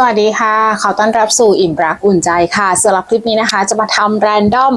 สวัสดีค่ะ ขอต้อนรับสู่อิ่มรักอุ่นใจค่ะสำหรับคลิปนี้นะคะ จะมาทำแรนดอม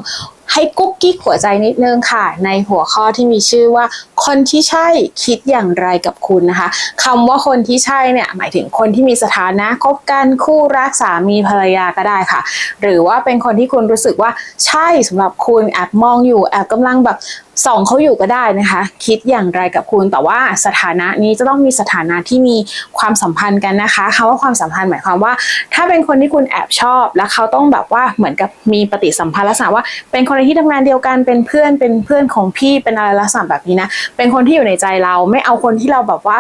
ให้กุ๊กกิ๊กหัวใจนิดนึงค่ะ ในหัวข้อที่มีชื่อว่า คนที่ใช่คิดอย่างไรกับคุณนะคะคำว่าคนที่ใช่เนี่ยหมายถึงคนที่มีสถานะคบกันคู่รักสามีภรรยาก็ได้ค่ะ หรือว่าเป็นคนที่คุณรู้สึกว่าใช่สำหรับคุณแอบมองอยู่แอบกำลังแบบส่องเขาอยู่ก็ได้นะคะ คิดอย่างไรกับคุณแต่ว่าสถานะนี้จะต้องมีสถานะที่มีความสัมพันธ์กันนะคะคำว่าความสัมพันธ์หมายความว่า ถ้าเป็นคนที่คุณแอบชอบ แล้วเขาต้องแบบว่าเหมือนกับมีปฏิสัมพันธ์ลักษณะว่า เป็นคนในที่ทำงานเดียวกันเป็นเพื่อนเป็นเพื่อนของพี่เป็นอะไรลักษณะแบบนี้นะเป็นคนที่อยู่ในใจเราไม่เอาคนที่เราแบบว่า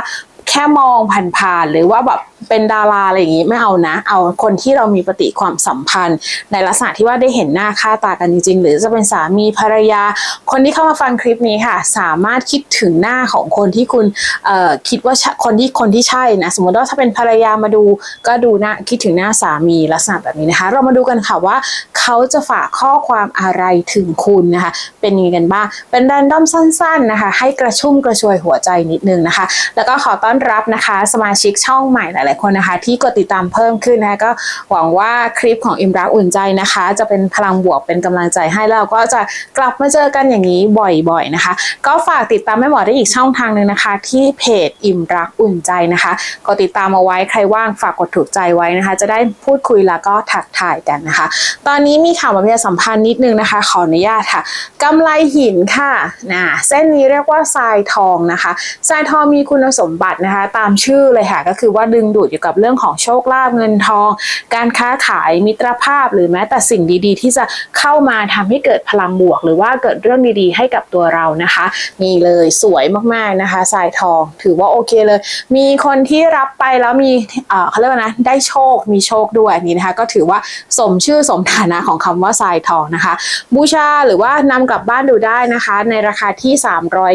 แค่มองผ่านๆหรือว่าแบบเป็นดาราอะไรอย่างนี้ไม่เอานะ เอาคนที่เรามีปฏิความสัมพันธ์ ในลักษณะที่ว่าได้เห็นหน้าค่าตากันจริง ๆ หรือจะเป็นสามีภรรยา คนที่เข้ามาฟังคลิปนี้ค่ะ สามารถคิดถึงหน้าของคนที่คุณเอ่อคิดว่าคนที่คนที่ใช่นะสมมติว่าถ้าเป็นภรรยามาดูก็ดูหน้าคิดถึงหน้าสามีลักษณะแบบนี้นะคะ เรามาดูกันค่ะว่า เขาจะฝากข้อความอะไรถึงคุณนะคะ เป็นยังไงกันบ้างเป็นแรนดอมสั้น ๆนะคะ ให้กระชุ่มกระชวยหัวใจนิดนึงนะคะ แล้วก็ขอต้อนรับนะคะสมาชิกช่องใหม่หลายๆคนนะคะ ที่กดติดตามเพิ่มขึ้นนะคะก็หวังว่าคลิปของอิมรักอุ่นใจนะคะ จะเป็นพลังบวกเป็นกำลังใจให้แล้วเราก็จะกลับมาเจอกันอย่างนี้บ่อยๆนะคะ ก็ฝากติดตามแม่หมอได้อีกช่องทางหนึ่งนะคะ ที่เพจอิมรักอุ่นใจนะคะกดติดตามเอาไว้ใครว่างฝากกดถูกใจไว้นะคะ จะได้พูดคุยแล้วก็ถักถ่ายกันนะคะ ตอนนี้มีข่าวประชาสัมพันธ์นิดนึงนะคะ ขออนุญาตค่ะกำไลหินค่ะนะเส้นนี้เรียกว่าทรายทองนะคะทรายทองมีคุณสมบัตินะคะตามชื่อเลยค่ะก็คือว่าดึงดูดอยู่กับเรื่องของโชคลาภเงินทอง การค้าขายมิตรภาพ หรือแม้แต่สิ่งดีๆ ที่จะเข้ามาทำให้เกิดพลังบวก หรือว่าเกิดเรื่องดีๆ ให้กับตัวเรานะคะนี่เลยสวยมากๆนะคะทรายทอง ถือว่าโอเคเลย มีคนที่รับไปแล้วมีเออเขาเรียกว่านะได้โชคมีโชคด้วยนนี้นะคะ ก็ถือว่าสมชื่อสมฐานะของคำว่าทรายทองนะคะ บูชาหรือว่านำกลับบ้านดูได้นะคะ ในราคาที่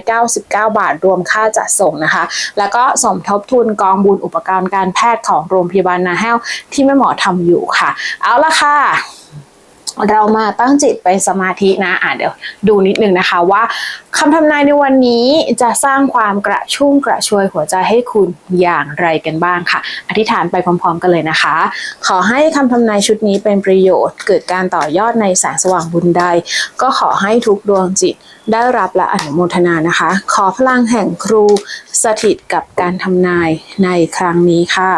399 บาทรวมค่าจัดส่งนะคะ แล้วก็สมทบทุนกองบุญอุปกรณ์การแพทย์ของโรงพยาบาลนาแห้วที่แม่หมอทำอยู่ค่ะ เอาละค่ะ เรามาตั้งจิตไปสมาธินะอะเดี๋ยวดูนิดนึงนะคะว่าคำทำนายในวันนี้จะสร้างความกระชุ่มกระชวยหัวใจให้คุณอย่างไรกันบ้างค่ะ อธิษฐานไปพร้อม ๆ กันเลยนะคะ ขอให้คำทำนายชุดนี้เป็นประโยชน์ เกิดการต่อยอดในแสงสว่างบุญใด ก็ขอให้ทุกดวงจิตได้รับและอนุโมทนานะคะ ขอพลังแห่งครูสถิตกับการทำนายในครั้งนี้ค่ะ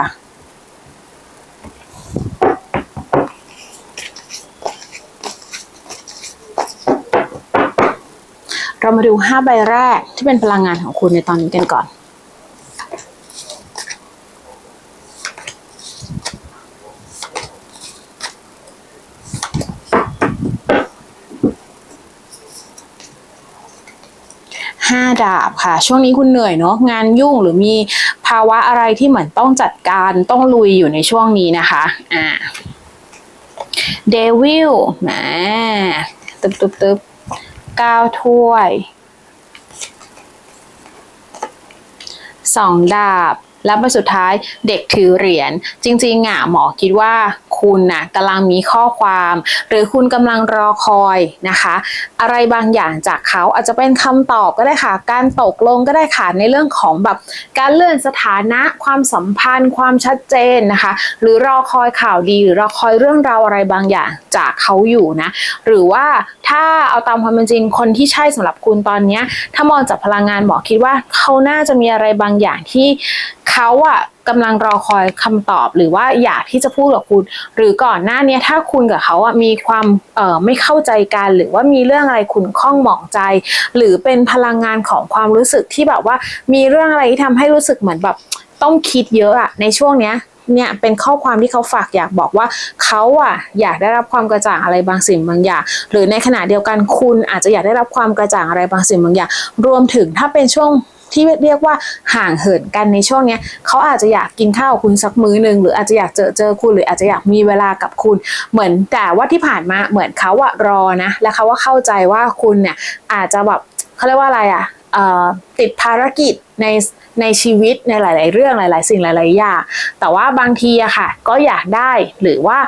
เรามาดู 5 ใบแรกที่เป็นพลังงานของคุณในตอนนี้กันก่อน ห้าดาบค่ะ ช่วงนี้คุณเหนื่อยเนาะงานยุ่งหรือมีภาวะอะไรที่เหมือนต้องจัดการต้องลุยอยู่ในช่วงนี้นะคะอ่าเดวิลแหมตึบตึบตึบ ก้าถ้วยสองดาบ แล้วใบสุดท้ายเด็กถือเหรียญจริงๆอะหมอคิดว่าคุณนะกำลังมีข้อความ หรือคุณกำลังรอคอยนะคะ อะไรบางอย่างจากเขาอาจจะเป็นคำตอบก็ได้ค่ะ การตกลงก็ได้ค่ะในเรื่องของแบบการเลื่อนสถานะความสัมพันธ์ ความชัดเจนนะคะ หรือรอคอยข่าวดี หรือรอคอยเรื่องราวอะไรบางอย่างจากเขาอยู่นะหรือว่าถ้าเอาตามความเป็นจริงคนที่ใช่สำหรับคุณตอนนี้ถ้ามองจากพลังงานหมอคิดว่าเขาน่าจะมีอะไรบางอย่างที่เขาอะกำลังรอคอยคำตอบหรือว่าอยากที่จะพูดกับคุณ หรือก่อนหน้านี้ถ้าคุณกับเขาอะมีความเอ่อไม่เข้าใจกัน หรือว่ามีเรื่องอะไรขุ่นข้องหมองใจ หรือเป็นพลังงานของความรู้สึกที่แบบว่ามีเรื่องอะไรที่ทำให้รู้สึกเหมือนแบบต้องคิดเยอะอะในช่วงเนี้ยเนี่ยเป็นข้อความที่เขาฝากอยากบอกว่าเขาอะอยากได้รับความกระจ่างอะไรบางสิ่งบางอย่าง หรือในขณะเดียวกันคุณอาจจะอยากได้รับความกระจ่างอะไรบางสิ่งบางอย่าง รวมถึงถ้าเป็นช่วง ที่เรียกว่าห่างเหินกันในช่วงเนี้ยเขาอาจจะอยากกินข้าวคุณสักมื้อหนึ่งหรืออาจจะอยากเจอเจอคุณหรืออาจจะอยากมีเวลากับคุณ เหมือนแต่ว่าที่ผ่านมาเหมือนเขาอะรอนะ และเขาว่าเข้าใจว่าคุณเนี่ยอาจจะแบบเขาเรียกว่าอะไรอะ ติดภารกิจในในชีวิตในหลาย ๆ เรื่องหลาย ๆ สิ่งหลาย ๆ อย่างแต่ว่าบางทีอะค่ะ ก็อยากได้หรือว่า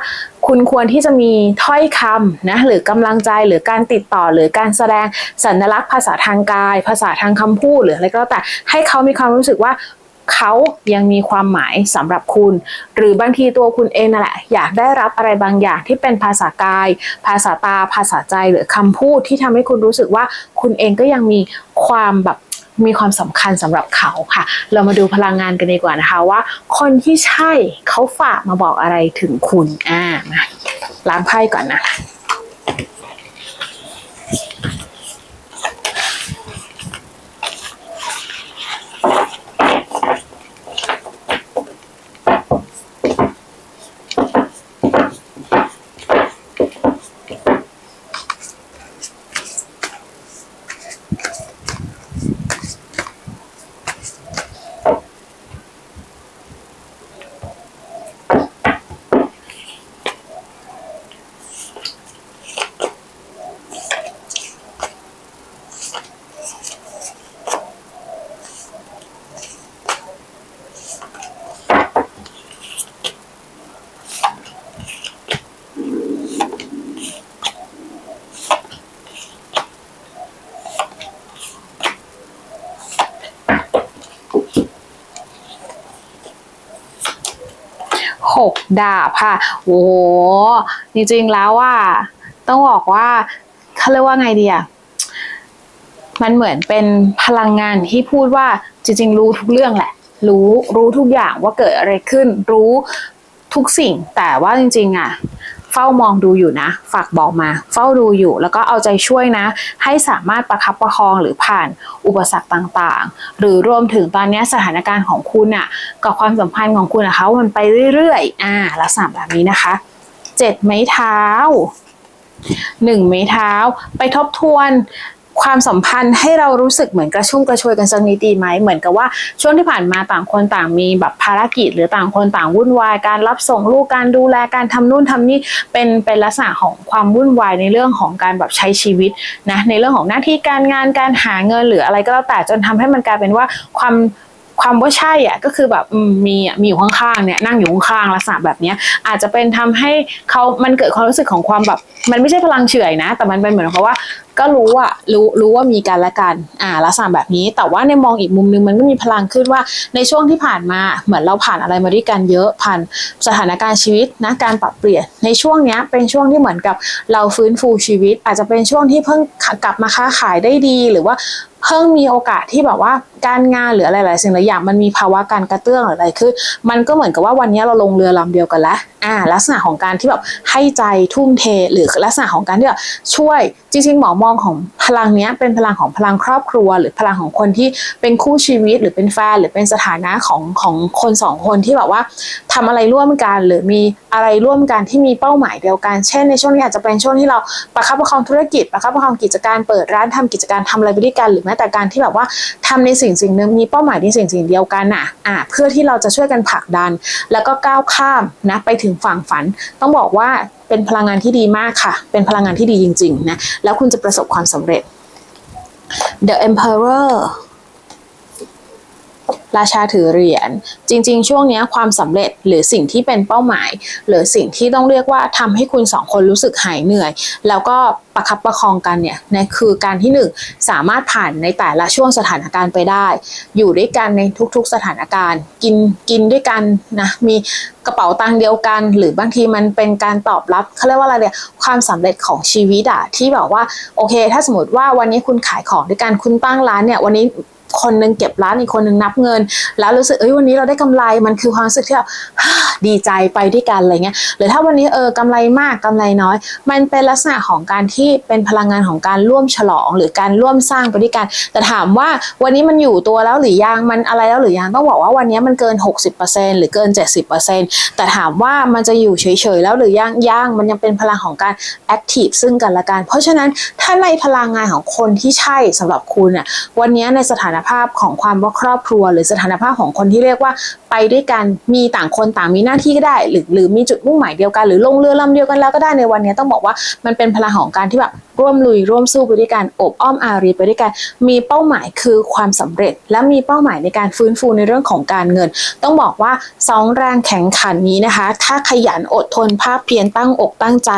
คุณควรที่จะมีถ้อยคำนะหรือกำลังใจหรือการติดต่อหรือการแสดงสัญลักษณ์ภาษาทางกาย ภาษาทางคำพูดหรืออะไรก็แล้วแต่ให้เขามีความรู้สึกว่า เขายังมีความหมายสำหรับคุณ หรือบางทีตัวคุณเองนั่นแหละอยากได้รับอะไรบางอย่างที่เป็นภาษากาย ภาษาตา ภาษาใจหรือคำพูดที่ทำให้คุณรู้สึกว่าคุณเองก็ยังมีความแบบมีความสำคัญสำหรับเขาค่ะ เรามาดูพลังงานกันดีกว่านะคะว่า คนที่ใช่เขาฝากมาบอกอะไรถึงคุณอ่ามาล้างไพ่ก่อนนะคะ หก ดาบค่ะ โอ้โหจริงๆแล้วว่า ต้องบอกว่าเขาเรียกว่าไงดีอะมันเหมือนเป็นพลังงานที่พูดว่าจริง ๆ รู้ทุกเรื่องแหละ รู้รู้ทุกอย่างว่าเกิดอะไรขึ้น รู้ทุกสิ่งแต่ว่าจริง ๆอะ เฝ้ามองดูอยู่นะ ฝากบอกมา เฝ้าดูอยู่ แล้วก็เอาใจช่วยนะ ให้สามารถประคับประคองหรือผ่านอุปสรรคต่างๆ หรือรวมถึงตอนนี้สถานการณ์ของคุณอะกับความสัมพันธ์ของคุณนะคะมันไปเรื่อยๆอ่าลักษณะแบบนี้นะคะเจ็ดไม้เท้าหนึ่งไม้เท้าไปทบทวน ความสัมพันธ์ให้เรารู้สึกเหมือนกระชุ่มกระชวยกันสักนิดดีไหมเหมือนกับว่าช่วงที่ผ่านมาต่างคนต่างมีแบบภารกิจ หรือต่างคนต่างวุ่นวายการรับส่งลูกการดูแลการทำนู่นทำนี่เป็นเป็นลักษณะของความวุ่นวายในเรื่องของการแบบใช้ชีวิตนะในเรื่องของหน้าที่การงานการหาเงินหรืออะไรก็แล้วแต่จนทำให้มันกลายเป็นว่าความความว่าใช่อะก็คือแบบมีอะมีอยู่ข้างๆเนี่ยนั่งอยู่ข้างๆลักษณะแบบเนี้ยอาจจะเป็นทำให้เขามันเกิดความรู้สึกของความแบบมันไม่ใช่พลังเฉื่อยนะ แต่มันเป็นเหมือนกับว่า ก็รู้อะรู้รู้ว่ามีกันและกัน อ่าลักษณะแบบนี้ แต่ว่าในมองอีกมุมนึงมันก็มีพลังขึ้นว่าในช่วงที่ผ่านมาเหมือนเราผ่านอะไรมาด้วยกันเยอะผ่านสถานการณ์ชีวิตนะการปรับเปลี่ยนในช่วงเนี้ยเป็นช่วงที่เหมือนกับเราฟื้นฟูชีวิต อาจจะเป็นช่วงที่เพิ่งกลับมาค้าขายได้ดีหรือว่าเพิ่งมีโอกาสที่แบบว่าการงานหรืออะไรหลายสิ่งหลายอย่างมันมีภาวะการกระเตื้องอะไรขึ้นมันก็เหมือนกับว่าวันนี้เราลงเรือลำเดียวกันแล้วอ่าลักษณะของการที่แบบให้ใจทุ่มเทหรือลักษณะของการที่แบบช่วยจริงๆหมอมองของพลังเนี้ยเป็นพลังของพลังครอบครัว หรือพลังของคนที่เป็นคู่ชีวิตหรือเป็นแฟนหรือเป็นสถานะของของคนสองคนที่แบบว่าทำอะไรร่วมกัน หรือมีอะไรร่วมกันที่มีเป้าหมายเดียวกัน เช่นในช่วงนี้อาจจะเป็นช่วงที่เราประคับประคองธุรกิจประคับประคองกิจการเปิดร้านทำกิจการทำอะไรไปด้วยกัน หรือแม้แต่การที่แบบว่าทำในสิ่งสิ่งหนึ่งมีเป้าหมายในสิ่งสิ่งเดียวกันอะอ่าเพื่อที่เราจะช่วยกันผลักดัน แล้วก็ก้าวข้ามนะไปถึงฝั่งฝัน ต้องบอกว่าเป็นพลังงานที่ดีมากค่ะ เป็นพลังงานที่ดีจริงๆนะแล้วคุณจะประสบความสำเร็จ The Emperor ราชาถือเหรียญ จริง ๆ ช่วงนี้ความสำเร็จหรือสิ่งที่เป็นเป้าหมาย หรือสิ่งที่ต้องเรียกว่าทำให้คุณสองคนรู้สึกหายเหนื่อย แล้วก็ประคับประคองกันเนี่ยนะคือการที่หนึ่งสามารถผ่านในแต่ละช่วงสถานการณ์ไปได้ อยู่ด้วยกันในทุกๆสถานการณ์ กินกินด้วยกันนะมีกระเป๋าตังค์เดียวกัน หรือบางทีมันเป็นการตอบรับเขาเรียกว่าอะไรเนี่ยความสำเร็จของชีวิตอะที่แบบว่าโอเค ถ้าสมมติว่าวันนี้คุณขายของด้วยกันคุณตั้งร้านเนี่ยวันนี้ คนหนึงเก็บร้านอีกคนหนึงนับเงิน แล้วรู้สึกเอ้ยวันนี้เราได้กำไรมันคือความรู้สึกที่แบบ ดีใจไปด้วยกันอะไรเงี้ยหรือถ้าวันนี้เออกำไรมากกำไรน้อย มันเป็นลักษณะของการที่เป็นพลังงานของการร่วมฉลอง หรือการร่วมสร้างไปด้วยกัน แต่ถามว่าวันนี้มันอยู่ตัวแล้วหรือยังมันอะไรแล้วหรือยังต้องบอกว่าวันนี้มันเกิน 60%หรือเกิน 70%แต่ถามว่ามันจะอยู่เฉยๆแล้วหรือยังยังมันยังเป็นพลังของการแอคทีฟซึ่งกันและกัน เพราะฉะนั้นถ้าในพลังงานของคนที่ใช่สำหรับคุณอะวันนี้ในสถานภาพของความว่าครอบครัว หรือสถานภาพของคนที่เรียกว่าไปด้วยกันมีต่างคนต่างมีหน้าาที่ก็ได้ หรือหรือมีจุดมุ่งหมายเดียวกันหรือลงเรือลำเดียวกันแล้วก็ได้ในวันนี้ต้องบอกว่ามันเป็นพลังของการที่แบบร่วมลุยร่วมสู้ไปด้วยกันอบอ้อมอารีไปด้วยกัน มีเป้าหมายคือความสำเร็จ และมีเป้าหมายในการฟื้นฟูในเรื่องของการเงิน ต้องบอกว่าสองแรงแข่งขันนี้นะคะ ถ้าขยันอดทนภาพเพียรตั้งอกตั้งใจ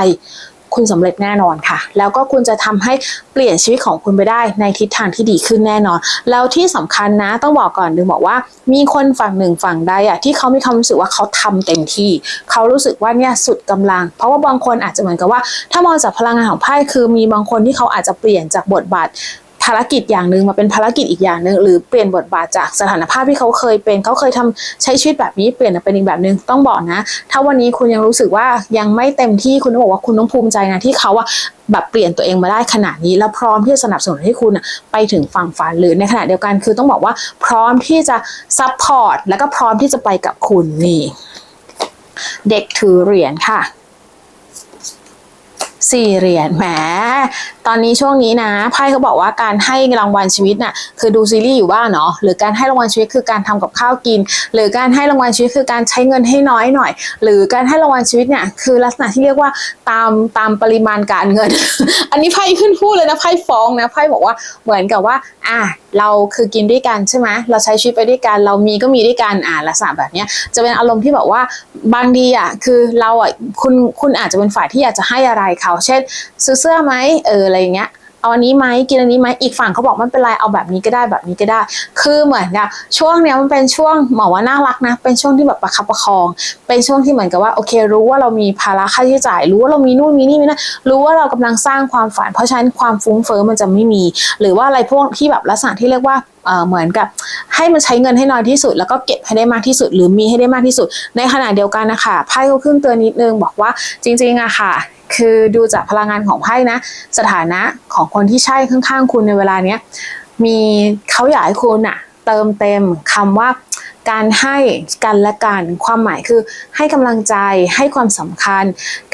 คุณสำเร็จแน่นอนค่ะ แล้วก็คุณจะทำให้เปลี่ยนชีวิตของคุณไปได้ในทิศทางที่ดีขึ้นแน่นอน แล้วที่สำคัญนะต้องบอกก่อนดึงบอกว่า มีคนฝั่งหนึ่งฝั่งใดอะที่เขามีความรู้สึกว่าเขาทำเต็มที่ เขารู้สึกว่าเนี่ยสุดกำลัง เพราะว่าบางคนอาจจะเหมือนกับว่า ถ้ามองจากพลังงานของไพ่คือมีบางคนที่เขาอาจจะเปลี่ยนจากบทบาท ภารกิจอย่างหนึ่งมาเป็นภารกิจอีกอย่างหนึ่งหรือเปลี่ยนบทบาทจากสถานภาพที่เขาเคยเป็นเขาเคยทำใช้ชีวิตแบบนี้เปลี่ยนเป็นอีกแบบหนึ่งต้องบอกนะ ถ้าวันนี้คุณยังรู้สึกว่ายังไม่เต็มที่คุณต้องบอกว่าคุณต้องภูมิใจนะที่เขาอะแบบเปลี่ยนตัวเองมาได้ขนาดนี้แล้วพร้อมที่จะสนับสนุนให้คุณอะไปถึงฝั่งฝันหรือในขณะเดียวกันคือต้องบอกว่าพร้อมที่จะซัพพอร์ตแล้วก็พร้อมที่จะไปกับคุณนี่ เด็กถือเหรียญค่ะสี่เหรียญแหมตอนนี้ช่วงนี้นะไพ่เขาบอกว่าการให้รางวัลชีวิตน่ะคือดูซีรีส์อยู่บ้างเนาะหรือการให้รางวัลชีวิตคือการทำกับข้าวกิน หรือการให้รางวัลชีวิตคือการใช้เงินให้น้อยหน่อย หรือการให้รางวัลชีวิตเนี่ยคือลักษณะที่เรียกว่าตามตามปริมาณการเงิน อันนี้ไพ่ขึ้นพูดเลยนะไพ่ฟ้องนะไพ่บอกว่าเหมือนกับว่าอะเราคือกินด้วยกันใช่ไหมเราใช้ชีวิตไปด้วยกัน เรามีก็มีด้วยกันอ่าลักษณะแบบเนี้ยจะเป็นอารมณ์ที่แบบว่าบางทีอะคือเราอะคุณคุณอาจจะเป็นฝ่ายที่อยากจะให้อะไรเขา เช่นซื้อเสื้อไหมเอออะไรอย่างเงี้ยเอาอันนี้ไหมกินอันนี้ไหมอีกฝั่งเขาบอกไม่เป็นไรเอาแบบนี้ก็ได้แบบนี้ก็ได้ คือเหมือนกับช่วงเนี้ยมันเป็นช่วงหมอว่าน่ารักนะ เป็นช่วงที่แบบประคับประคอง เป็นช่วงที่เหมือนกับว่าโอเค รู้ว่าเรามีภาระค่าใช้จ่าย รู้ว่าเรามีนู่นมีนี่มีนั่นรู้ว่าเรากำลังสร้างความฝัน เพราะฉะนั้นความฟุ้งเฟ้อมันจะไม่มี หรือว่าอะไรพวกที่แบบลักษณะที่เรียกว่าเอ่อเหมือนกับให้มันใช้เงินให้น้อยที่สุด แล้วก็เก็บให้ได้มากที่สุด หรือมีให้ได้มากที่สุด ในขณะเดียวกันนะคะไพ่ก็ขึ้นเตือนนิดนึงบอกว่าจริงๆอะค่ะ คือดูจากพลังงานของไพ่นะ สถานะของคนที่ใช่ข้างๆ คุณในเวลาเนี้ยมีเขาอยากให้คุณอะเติมเต็มคำว่าการให้กันและกันความหมายคือให้กำลังใจให้ความสำคัญ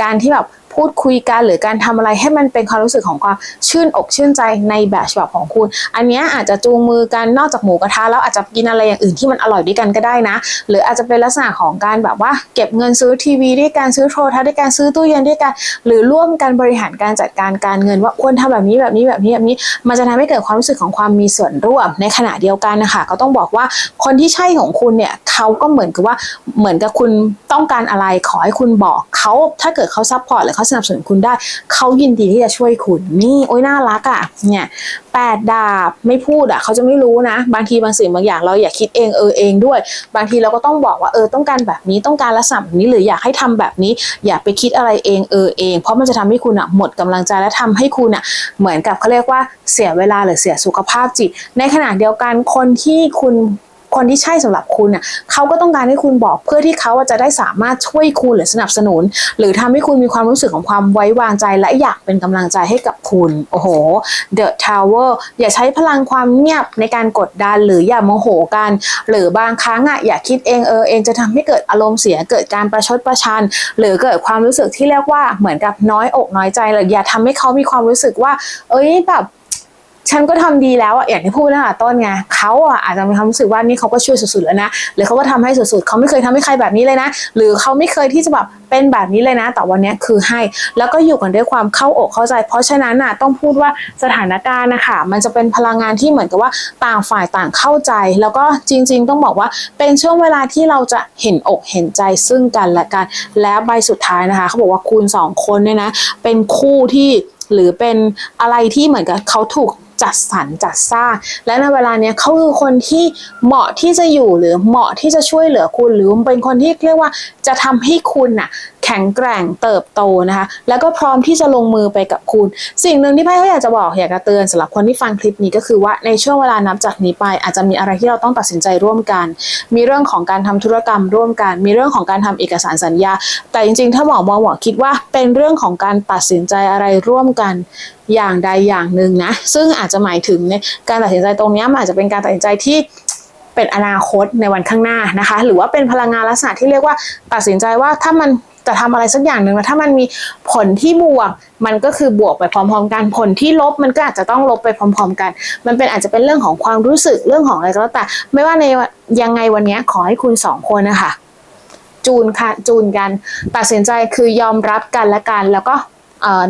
การที่แบบ พูดคุยกันหรือการทำอะไรให้มันเป็นความรู้สึกของความชื่นอกชื่นใจในแบบฉบับของคุณ อันนี้อาจจะจูงมือกันนอกจากหมูกระทะแล้วอาจจะกินอะไรอย่างอื่นที่มันอร่อยด้วยกันก็ได้นะ หรืออาจจะเป็นลักษณะของการแบบว่า เก็บเงินซื้อทีวีด้วยการซื้อโทรทัศน์ด้วยการซื้อตู้เย็นด้วยกัน หรือร่วมกันบริหารการจัดการการเงิน ว่าควรทำแบบนี้แบบนี้แบบนี้แบบนี้ มันจะทำให้เกิดความรู้สึกของความมีส่วนร่วมในขณะเดียวกันนะคะก็ต้องบอกว่าคนที่ใช่ของคุณเนี่ยเขาก็เหมือนกับว่าเหมือนกับคุณต้องการอะไรขอให้คุณบอกเขาถ้าเกิดเขาซัพพอร์ตหรือเขาสนับสนุนคุณได้ เขายินดีที่จะช่วยคุณ นี่โอ้ยน่ารักอะ่ะ เนี่ยแปดดาบไม่พูดอะ่ะเขาจะไม่รู้นะ บางทีบางสิ่งบางอย่างเราอย่าคิดเองเออเองด้วย บางทีเราก็ต้องบอกว่าเออต้องการแบบนี้ต้องการลักษณะแบบนี้หรืออยากให้ทำแบบนี้ อย่าไปคิดอะไรเองเออเอง เพราะมันจะทำให้คุณอะหมดกำลังใจและทำให้คุณอะเหมือนกับเขาเรียกว่าเสียเวลาหรือเสียสุขภาพจิต ในขณะเดียวกันคนที่คุณ คนที่ใช่สำหรับคุณอะเขาก็ต้องการให้คุณบอกเพื่อที่เขาจะได้สามารถช่วยคุณหรือสนับสนุน หรือทำให้คุณมีความรู้สึกของความไว้วางใจและอยากเป็นกำลังใจให้กับคุณโอ้โห The Tower อย่าใช้พลังความเงียบในการกดดันหรืออย่าโมโหกัน หรือบางครั้งอะอย่าคิดเองเออเองจะทำให้เกิดอารมณ์เสียเกิดการประชดประชัน หรือเกิดความรู้สึกที่เรียกว่าเหมือนกับน้อยอกน้อยใจหรืออย่าทำให้เขามีความรู้สึกว่า เอ้ยแบบ ฉันก็ทำดีแล้วอะอย่างที่พูดตั้งแต่ต้นไงเขาอะอาจจะมีความรู้สึกว่านี่เขาก็ช่วยสุดๆแล้วนะหรือเขาก็ทำให้สุดๆเขาไม่เคยทำให้ใครแบบนี้เลยนะ หรือเขาไม่เคยที่จะแบบเป็นแบบนี้เลยนะ แต่วันนี้คือให้ แล้วก็อยู่กันด้วยความเข้าอกเข้าใจ เพราะฉะนั้นน่ะต้องพูดว่าสถานการณ์นะคะมันจะเป็นพลังงานที่เหมือนกับว่าต่างฝ่ายต่างเข้าใจ แล้วก็จริง ๆ ต้องบอกว่าเป็นช่วงเวลาที่เราจะเห็นอกเห็นใจซึ่งกันและกัน แล้วใบสุดท้ายนะคะเขาบอกว่าคุณสองคนเนี่ยนะเป็นคู่ที่หรือเป็นอะไรที่เหมือนกับเขาถูก จัดสรรจัดสร้าง และในเวลาเนี้ยเขาคือคนที่เหมาะที่จะอยู่หรือเหมาะที่จะช่วยเหลือคุณหรือเป็นคนที่เรียกว่าจะทำให้คุณน่ะแข็งแกร่งเติบโตนะคะ แล้วก็พร้อมที่จะลงมือไปกับคุณ สิ่งหนึ่งที่ไพ่เขาอยากจะบอกอยากจะเตือนสำหรับคนที่ฟังคลิปนี้ก็คือว่าในช่วงเวลานับจากนี้ไป อาจจะมีอะไรที่เราต้องตัดสินใจร่วมกัน มีเรื่องของการทำธุรกรรมร่วมกัน มีเรื่องของการทำเอกสารสัญญา แต่จริงๆ ถ้าหมอมองหมอคิดว่าเป็นเรื่องของการตัดสินใจอะไรร่วมกันอย่างใดอย่างหนึ่งนะ ซึ่งอาจจะหมายถึงเนี่ยการตัดสินใจตรงนี้มันอาจจะเป็นการตัดสินใจที่เป็นอนาคตในวันข้างหน้านะคะ หรือว่าเป็นพลังงานลักษณะที่เรียกว่าตัดสินใจว่าถ้ามัน จะทำอะไรสักอย่างหนึ่งแล้วถ้ามันมีผลที่บวก มันก็คือบวกไปพร้อม ๆ กันผลที่ลบมันก็อาจจะต้องลบไปพร้อม ๆ กัน มันเป็นอาจจะเป็นเรื่องของความรู้สึกเรื่องของอะไรก็แล้วแต่ ไม่ว่าในยังไงวันนี้ขอให้คุณสองคนนะคะจูนค่ะจูนกัน ตัดสินใจคือยอมรับกันและกันแล้วก็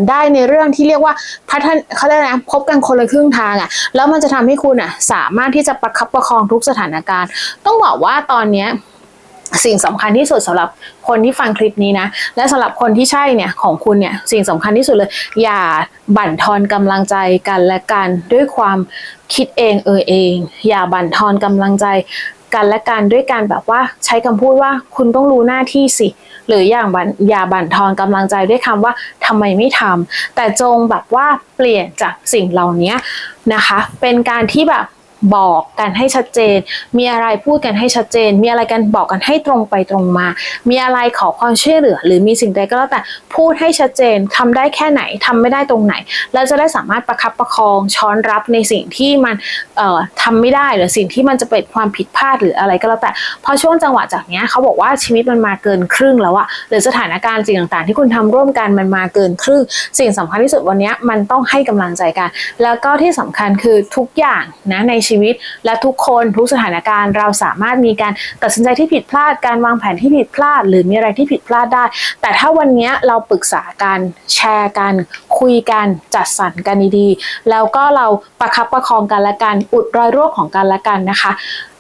ได้ในเรื่องที่เรียกว่าพัฒนเขาเรียกนะพบกันคนละครึ่งทางอะ่ะแล้วมันจะทำให้คุณอะสามารถที่จะประคับประคองทุกสถานการณ์ ต้องบอกว่าตอนเนี้ย สิ่งสำคัญที่สุดสำหรับคนที่ฟังคลิปนี้นะ และสำหรับคนที่ใช่เนี่ยของคุณเนี่ยสิ่งสำคัญที่สุดเลย อย่าบั่นทอนกำลังใจกันและกันด้วยความคิดเองเออเอง อย่าบั่นทอนกำลังใจกันและกันด้วยการแบบว่าใช้คำพูดว่าคุณต้องรู้หน้าที่สิ หรืออย่างบันอย่าบั่นทอนกำลังใจด้วยคำว่าทำไมไม่ทำแต่จงแบบว่าเปลี่ยนจากสิ่งเหล่านี้นะคะ เป็นการที่แบบ บอกกันให้ชัดเจน มีอะไรพูดกันให้ชัดเจน มีอะไรกันบอกกันให้ตรงไปตรงมา มีอะไรขอความช่วยเหลือ หรือมีสิ่งใดก็แล้วแต่พูดให้ชัดเจนทำได้แค่ไหนทำไม่ได้ตรงไหนแล้วจะได้สามารถประคับประคองช้อนรับในสิ่งที่มันเอ่อทำไม่ได้หรือสิ่งที่มันจะเป็นความผิดพลาดหรืออะไรก็แล้วแต่พราะช่วงจังหวะจากเนี้ยเขาบอกว่าชีวิตมันมาเกินครึ่งแล้วอะหรือสถานการณ์สิ่งต่างๆ ที่คุณทำร่วมกันมันมาเกินครึ่ง สิ่งสำคัญที่สุดวันเนี้ยมันต้องให้กำลังใจกัน แล้วก็ที่สำคัญคือทุกอย่างนะในชีวิต และทุกคนทุกสถานการณ์เราสามารถมีการตัดสินใจที่ผิดพลาดการวางแผนที่ผิดพลาด หรือมีอะไรที่ผิดพลาดได้ แต่ถ้าวันนี้เราปรึกษากันแชร์กัน คุยกันจัดสรรกันดีๆ แล้วก็เราประคับประคองกันและกันอุดรอยรั่วของกันและกันนะคะ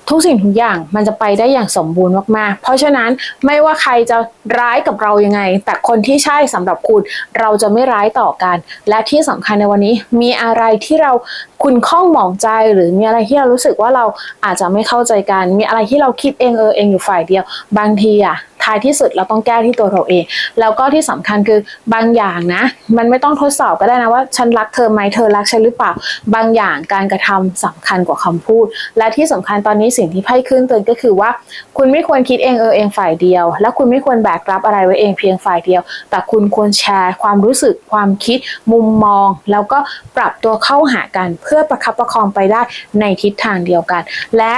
ทุกสิ่งทุกอย่างมันจะไปได้อย่างสมบูรณ์มากๆ เพราะฉะนั้นไม่ว่าใครจะร้ายกับเรายังไง แต่คนที่ใช่สำหรับคุณเราจะไม่ร้ายต่อกัน และที่สำคัญในวันนี้มีอะไรที่เราคุณข้องหมองใจหรือมีอะไรที่เรารู้สึกว่าเราอาจจะไม่เข้าใจกัน มีอะไรที่เราคิดเองเออเองอยู่ฝ่ายเดียว บางทีอะ ท้ายที่สุดเราต้องแก้ที่ตัวเราเอง แล้วก็ที่สำคัญคือบางอย่างนะ มันไม่ต้องทดสอบก็ได้นะว่าฉันรักเธอไหมเธอรักฉันหรือเปล่า บางอย่างการกระทำสำคัญกว่าคำพูด และที่สำคัญตอนนี้สิ่งที่ไพ่ขึ้นเตือนก็คือว่า คุณไม่ควรคิดเองเออเองฝ่ายเดียว และคุณไม่ควรแบกรับอะไรไว้เองเพียงฝ่ายเดียว แต่คุณควรแชร์ความรู้สึกความคิด มุมมอง แล้วก็ปรับตัวเข้าหากันเพื่อประคับประคองไปได้ในทิศทางเดียวกัน และ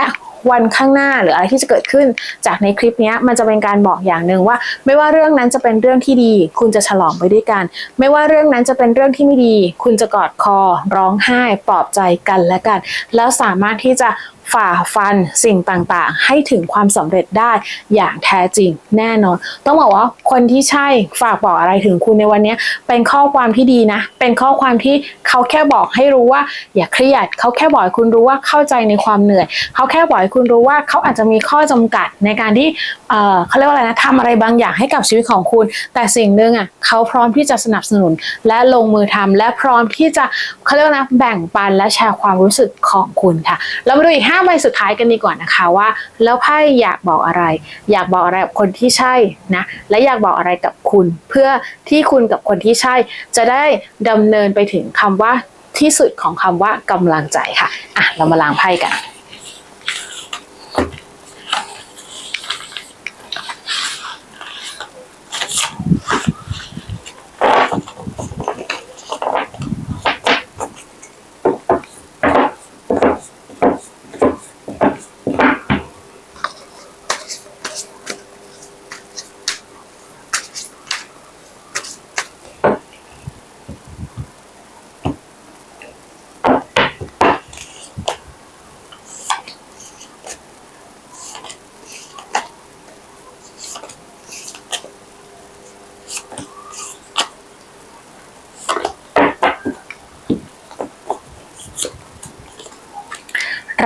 วันข้างหน้าหรืออะไรที่จะเกิดขึ้น จากในคลิปนี้มันจะเป็นการบอกอย่างหนึ่งว่า ไม่ว่าเรื่องนั้นจะเป็นเรื่องที่ดี คุณจะฉลองไปด้วยกัน ไม่ว่าเรื่องนั้นจะเป็นเรื่องที่ไม่ดี คุณจะกอดคอ ร้องไห้ปลอบใจกันและกัน แล้วสามารถที่จะฝ่าฟันสิ่งต่างๆ ให้ถึงความสำเร็จได้อย่างแท้จริงแน่นอน ต้องบอกว่าคนที่ใช่ฝากบอกอะไรถึงคุณในวันนี้ เป็นข้อความที่ดีนะ เป็นข้อความที่เขาแค่บอกให้รู้ว่า อย่าเครียดเขาแค่บอกให้คุณรู้ว่าเข้าใจในความเหนื่อย เขาแค่บอกให้คุณรู้ว่าเขาอาจจะมีข้อจำกัดในการที่เเขาเรียกว่าอะไรนะทำอะไรบางอย่างให้กับชีวิตของคุณ แต่สิ่งหนึ่งอะเขาพร้อมที่จะสนับสนุน และลงมือทำและพร้อมที่จะเขาเรียกนะแบ่งปันและแชร์ความรู้สึกของคุณค่ะเรามาดูอีก5ใบสุดท้ายกันดีกว่านะคะว่า แล้วไพ่อยากบอกอะไร อยากบอกอะไรกับคนที่ใช่นะและอยากบอกอะไรกับคุณ เพื่อที่คุณกับคนที่ใช่ จะได้ดำเนินไปถึงคำว่าที่สุดของคำว่ากำลังใจค่ะอะเรามาล้างไพ่กัน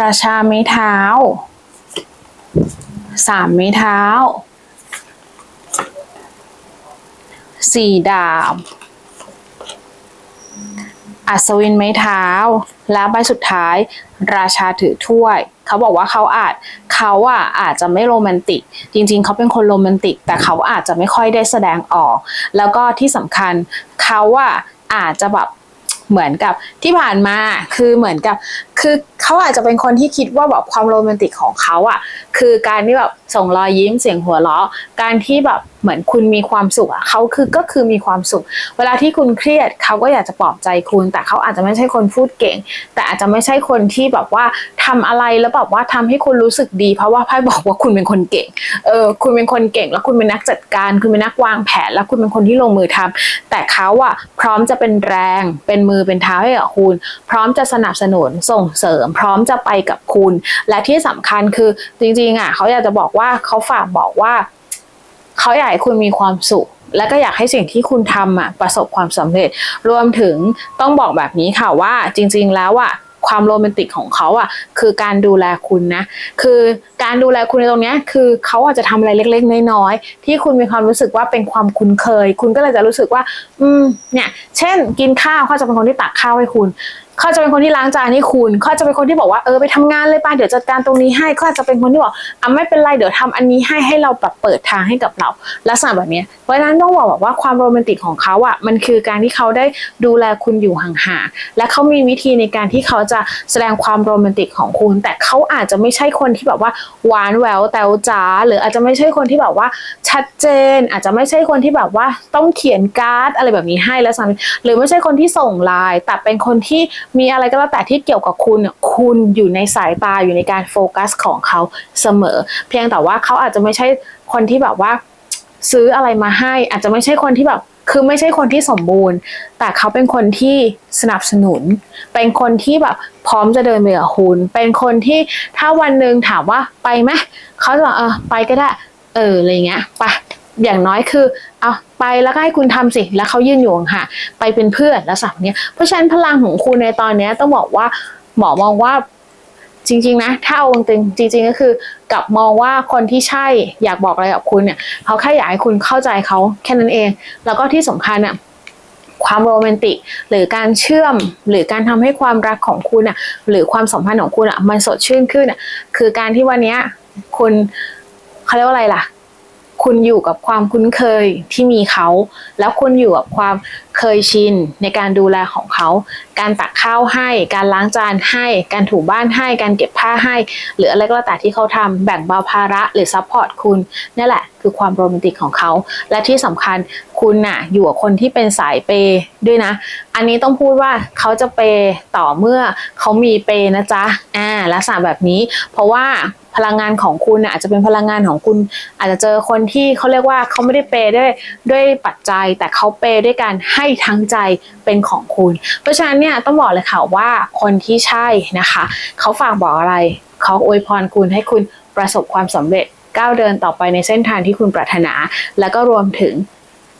ราชาไม้เท้า สามไม้เท้า สี่ดาบ อัศวินไม้เท้า และใบสุดท้าย ราชาถือถ้วย เขาบอกว่าเขาอาจเขาอะอาจจะไม่โรแมนติก จริง ๆ เขาเป็นคนโรแมนติก แต่เขาอาจจะไม่ค่อยได้แสดงออก แล้วก็ที่สำคัญเขาอะอาจจะแบบเหมือนกับที่ผ่านมาคือเหมือนกับ คือเขาอาจจะเป็นคนที่คิดว่าแบบความโรแมนติกของเขาอะ คือการที่แบบส่งรอยยิ้มเสียงหัวเราะ การที่แบบเหมือนคุณมีความสุขอะเขาคือก็คือมีความสุข เวลาที่คุณเครียดเขาก็อยากจะปลอบใจคุณ แต่เขาอาจจะไม่ใช่คนพูดเก่ง แต่อาจจะไม่ใช่คนที่แบบว่าทำอะไรแล้วแบบว่าทำให้คุณรู้สึกดี เพราะว่าไพ่บอกว่าคุณเป็นคนเก่ง เออคุณเป็นคนเก่ง แล้วคุณเป็นนักจัดการ คุณเป็นนักวางแผน แล้วคุณเป็นคนที่ลงมือทำแต่เขาอะพร้อมจะเป็นแรง เป็นมือเป็นเท้าให้กับคุณ พร้อมจะสนับสนุนส่งเสริมพร้อมจะไปกับคุณ และที่สำคัญคือจริงๆอะเขาอยากจะบอกว่าเขาฝากบอกว่า เขาอยากให้คุณมีความสุข และก็อยากให้สิ่งที่คุณทำอะประสบความสำเร็จ รวมถึงต้องบอกแบบนี้ค่ะว่าจริง ๆ แล้วอะความโรแมนติกของเขาอะคือการดูแลคุณนะ คือการดูแลคุณในตรงนี้คือเขาอาจจะทำอะไรเล็ก ๆ น้อยๆที่คุณมีความรู้สึกว่าเป็นความคุ้นเคย คุณก็เลยจะรู้สึกว่า อืมเนี่ย เช่น กินข้าวเขาจะเป็นคนที่ตักข้าวให้คุณ เขาจะเป็นคนที่ล้างจานให้คุณเขาจะเป็นคนที่บอกว่าเออไปทำงานเลยป้าเดี๋ยวจัดการตรงนี้ให้เขาจะเป็นคนที่บอกอะไม่เป็นไรเดี๋ยวทำอันนี้ให้ให้เราแบบเปิดทางให้กับเราลักษณะแบบนี้เพราะฉะนั้นต้องบอกแบบว่าความโรแมนติกของเขาอะมันคือการที่เขาได้ดูแลคุณอยู่ห่างๆและเขามีวิธีในการที่เขาจะแสดงความโรแมนติกของคุณ แต่เขาอาจจะไม่ใช่คนที่แบบว่าหวานแหววแต๋วจ๋าหรืออาจจะไม่ใช่คนที่แบบว่าชัดเจน อาจจะไม่ใช่คนที่แบบว่าต้องเขียนการ์ดอะไรแบบนี้ให้แล้วสามีหรือไม่ใช่คนที่ส่งไลน์แต่เป็นคนที่มีอะไรก็แล้วแต่ที่เกี่ยวกับคุณเนี่ยคุณอยู่ในสายตาอยู่ในการโฟกัสของเขาเสมอ เพียงแต่ว่าเขาอาจจะไม่ใช่คนที่แบบว่าซื้ออะไรมาให้ อาจจะไม่ใช่คนที่แบบคือไม่ใช่คนที่สมบูรณ์ แต่เขาเป็นคนที่สนับสนุน เป็นคนที่แบบพร้อมจะเดินไปกับคุณ เป็นคนที่ถ้าวันหนึ่งถามว่าไปไหมเขาจะบอกเออไปก็ได้ เอออะไรเงี้ยไป อย่างน้อยคือเอาไปแล้วก็ให้คุณทำสิ แล้วเขายืนอยู่ห่างไปเป็นเพื่อนแล้วสับเนี้ยเพราะฉะนั้นพลังของคุณในตอนเนี้ยต้องบอกว่าหมอมองว่าจริง ๆ นะ ถ้าเอาจริงจริง ๆ ก็คือกลับมองว่าคนที่ใช่อยากบอกอะไรกับคุณเนี่ยเขาแค่อยากให้คุณเข้าใจเขาแค่นั้นเอง แล้วก็ที่สำคัญอะความโรแมนติกหรือการเชื่อมหรือการทำให้ความรักของคุณอะหรือความสัมพันธ์ของคุณอะมันสดชื่นขึ้นอะคือการที่วันนี้คุณเขาเรียกว่าอะไรล่ะ คุณอยู่กับความคุ้นเคยที่มีเขา แล้วคุณอยู่กับความเคยชินในการดูแลของเขา การตักข้าวให้ การล้างจานให้ การถูบ้านให้ การเก็บผ้าให้ หรืออะไรก็แล้วแต่ที่เขาทำแบ่งเบาภาระหรือซัพพอร์ตคุณนั่นแหละ คือความโรแมนติกของเขา และที่สำคัญคุณน่ะอยู่กับคนที่เป็นสายเปย์ด้วยนะ อันนี้ต้องพูดว่าเขาจะเปย์ต่อเมื่อเขามีเปย์นะจ๊ะอ่าลักษณะแบบนี้ เพราะว่า พลังงานของคุณอาจจะเป็นพลังงานของคุณ อาจจะเจอคนที่เขาเรียกว่าเขาไม่ได้เปย์ด้วยด้วยปัจจัย แต่เขาเปย์ด้วยการให้ทั้งใจเป็นของคุณ เพราะฉะนั้นเนี่ยต้องบอกเลยค่ะว่าคนที่ใช่นะคะเขาฝากบอกอะไรเขาอวยพรคุณให้คุณประสบความสำเร็จก้าวเดินต่อไปในเส้นทางที่คุณปรารถนา แล้วก็รวมถึง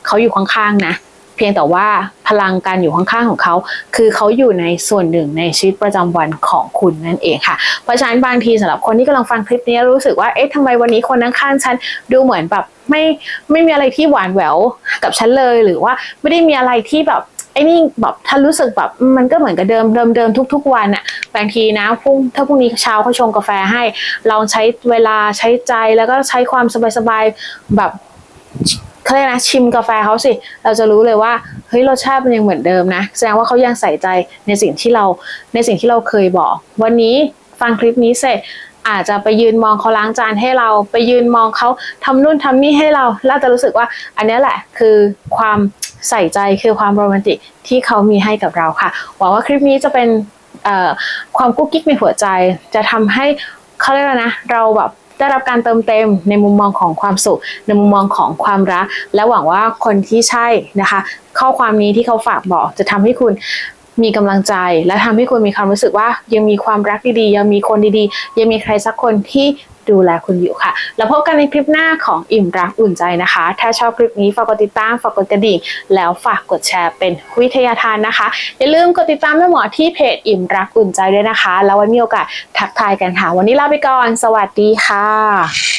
เขาอยู่ข้างๆนะ เพียงแต่ว่าพลังการอยู่ข้างๆของเขา คือเขาอยู่ในส่วนหนึ่งในชีวิตประจำวันของคุณนั่นเองค่ะ เพราะฉะนั้นบางทีสำหรับคนที่กำลังฟังคลิปนี้รู้สึกว่าเอ๊ะทำไมวันนี้คนข้างๆฉันดูเหมือนแบบไม่ไม่มีอะไรที่หวานแหววกับฉันเลยหรือว่าไม่ได้มีอะไรที่แบบไอ้นี่แบบถ้ารู้สึกแบบมันก็เหมือนกับเดิมเดิมเดิมทุก ๆ วันอะบางทีนะพรุ่งถ้าพรุ่งนี้เช้าเขาชงกาแฟให้ ลองใช้เวลาใช้ใจแล้วก็ใช้ความสบายๆแบบ เขาเรียกนะชิมกาแฟเขาสิ เราจะรู้เลยว่าเฮ้ยรสชาติมันยังเหมือนเดิมนะ แสดงว่าเขายังใส่ใจในสิ่งที่เราในสิ่งที่เราเคยบอก วันนี้ฟังคลิปนี้เสร็จอาจจะไปยืนมองเขาล้างจานให้เราไปยืนมองเขาทำนู่นทำนี่ให้เราเราจะรู้สึกว่าอันนี้แหละคือความใส่ใจคือความโรแมนติกที่เขามีให้กับเราค่ะ หวังว่าคลิปนี้จะเป็นความกุ๊กกิ๊กในหัวใจ จะทำให้เขาเรียกว่านะ เราแบบ ได้รับการเติมเต็มในมุมมองของความสุข ในมุมมองของความรัก และหวังว่าคนที่ใช่นะคะ ข้อความนี้ที่เขาฝากบอกจะทำให้คุณมีกำลังใจ และทำให้คุณมีความรู้สึกว่ายังมีความรักดีๆ ยังมีคนดีๆ ยังมีใครสักคนที่ ดูแลคุณอยู่ค่ะ แล้วพบกันในคลิปหน้าของอิ่มรักอุ่นใจนะคะ ถ้าชอบคลิปนี้ฝากกดติดตามฝากกดกระดิ่ง แล้วฝากกดแชร์เป็นวิทยาทานนะคะ อย่าลืมกดติดตามแม่หมอที่เพจอิ่มรักอุ่นใจด้วยนะคะ แล้วไว้มีโอกาสทักทายกันค่ะ วันนี้ลาไปก่อน สวัสดีค่ะ